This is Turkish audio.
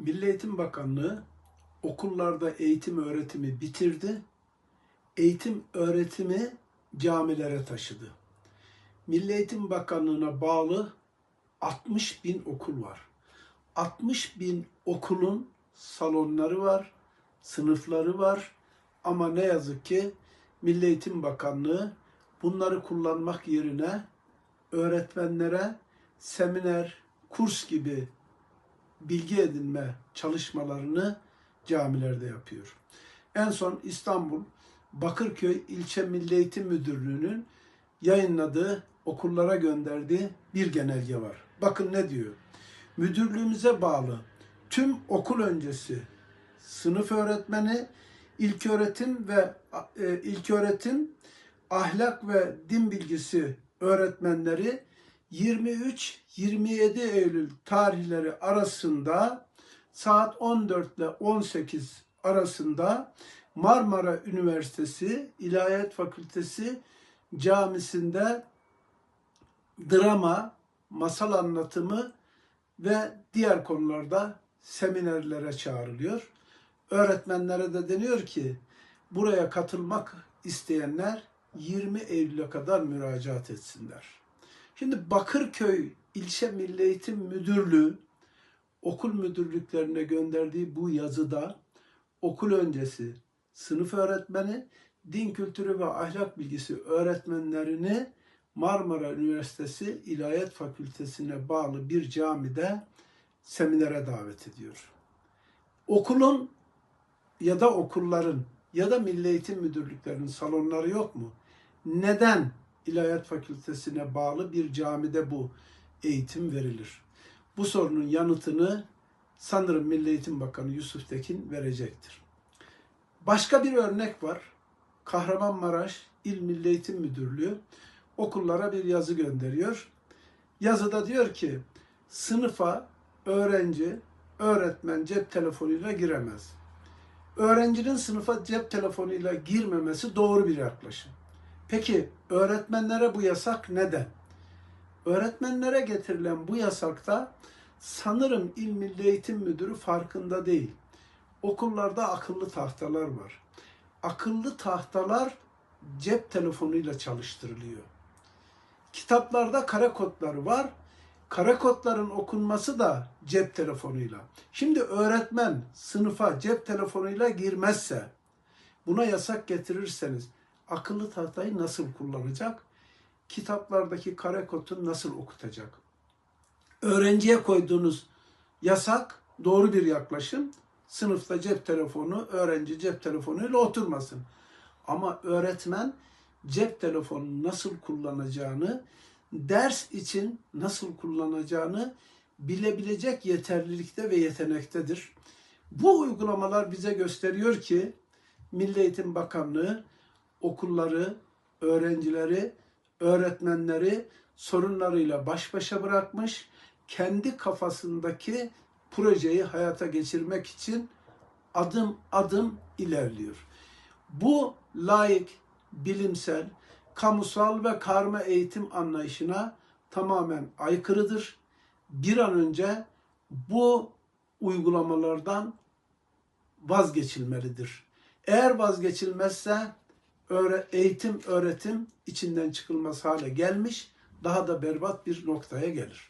Milli Eğitim Bakanlığı okullarda eğitim öğretimi bitirdi. Eğitim öğretimi camilere taşıdı. Milli Eğitim Bakanlığı'na bağlı 60 bin okul var. 60 bin okulun salonları var, sınıfları var ama ne yazık ki Milli Eğitim Bakanlığı bunları kullanmak yerine öğretmenlere seminer, kurs gibi bilgi edinme çalışmalarını camilerde yapıyor. En son İstanbul Bakırköy İlçe Milli Eğitim Müdürlüğü'nün yayınladığı okullara gönderdiği bir genelge var. Bakın ne diyor? Müdürlüğümüze bağlı tüm okul öncesi sınıf öğretmeni, ilköğretim ve e, ilköğretim ahlak ve din bilgisi öğretmenleri 23-27 Eylül tarihleri arasında saat 14 ile 18 arasında Marmara Üniversitesi İlahiyat Fakültesi camisinde drama, masal anlatımı ve diğer konularda seminerlere çağrılıyor. Öğretmenlere de deniyor ki buraya katılmak isteyenler 20 Eylül'e kadar müracaat etsinler. Şimdi Bakırköy İlçe Milli Eğitim Müdürlüğü okul müdürlüklerine gönderdiği bu yazıda okul öncesi sınıf öğretmeni, din kültürü ve ahlak bilgisi öğretmenlerini Marmara Üniversitesi İlahiyat Fakültesine bağlı bir camide seminere davet ediyor. Okulun ya da okulların ya da Milli Eğitim Müdürlüklerinin salonları yok mu? Neden İlahiyat Fakültesine bağlı bir camide bu eğitim verilir? Bu sorunun yanıtını sanırım Milli Eğitim Bakanı Yusuf Tekin verecektir. Başka bir örnek var. Kahramanmaraş İl Milli Eğitim Müdürlüğü okullara bir yazı gönderiyor. Yazıda diyor ki sınıfa öğrenci, öğretmen cep telefonuyla giremez. Öğrencinin sınıfa cep telefonuyla girmemesi doğru bir yaklaşım. Peki öğretmenlere bu yasak neden? Öğretmenlere getirilen bu yasakta sanırım İl Milli Eğitim Müdürü farkında değil. Okullarda akıllı tahtalar var. Akıllı tahtalar cep telefonuyla çalıştırılıyor. Kitaplarda kara kodları var. Kara kodların okunması da cep telefonuyla. Şimdi öğretmen sınıfa cep telefonuyla girmezse, buna yasak getirirseniz akıllı tahtayı nasıl kullanacak? Kitaplardaki kare kodu nasıl okutacak? Öğrenciye koyduğunuz yasak doğru bir yaklaşım. Sınıfta cep telefonu, öğrenci cep telefonuyla oturmasın. Ama öğretmen cep telefonunu nasıl kullanacağını, ders için nasıl kullanacağını bilebilecek yeterlilikte ve yetenektedir. Bu uygulamalar bize gösteriyor ki Milli Eğitim Bakanlığı okulları, öğrencileri, öğretmenleri sorunlarıyla baş başa bırakmış, kendi kafasındaki projeyi hayata geçirmek için adım adım ilerliyor. Bu layık, bilimsel, kamusal ve karma eğitim anlayışına tamamen aykırıdır. Bir an önce bu uygulamalardan vazgeçilmelidir. Eğer vazgeçilmezse öğre, eğitim, öğretim içinden çıkılmaz hale gelmiş, daha da berbat bir noktaya gelir.